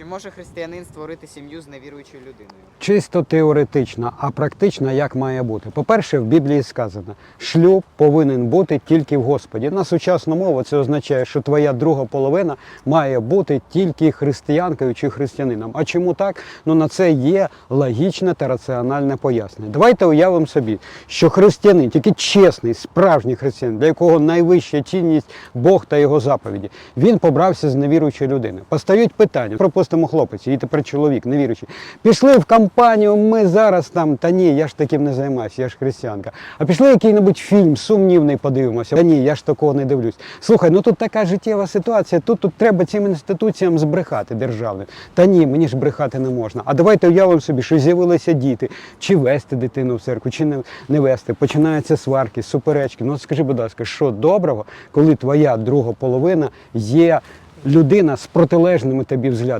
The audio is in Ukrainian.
Чи може християнин створити сім'ю з невіруючою людиною? Чисто теоретично, а практично як має бути. По-перше, в Біблії сказано, шлюб повинен бути тільки в Господі. На сучасну мову це означає, що твоя друга половина має бути тільки християнкою чи християнином. А чому так? Ну на це є логічне та раціональне пояснення. Давайте уявимо собі, що християнин, тільки чесний, справжній християнин, для якого найвища цінність Бог та його заповіді, він побрався з невіруючою людиною. Постають питання, пропустимо хлопець, і тепер чоловік, невіруючий. Пішли в компанію, ми зараз там, та ні, я ж таким не займаюся, я ж християнка. А пішли який-небудь фільм сумнівний подивимося. Та ні, я ж такого не дивлюсь. Слухай, ну тут така життєва ситуація, тут, тут треба цим інституціям збрехати державним. Та ні, мені ж брехати не можна. А давайте уявимо собі, що з'явилися діти, чи вести дитину в церкву, чи не, не вести. Починаються сварки, суперечки. Ну скажи, будь ласка, що доброго, коли твоя друга половина є людина з протилежними тобі взглядами?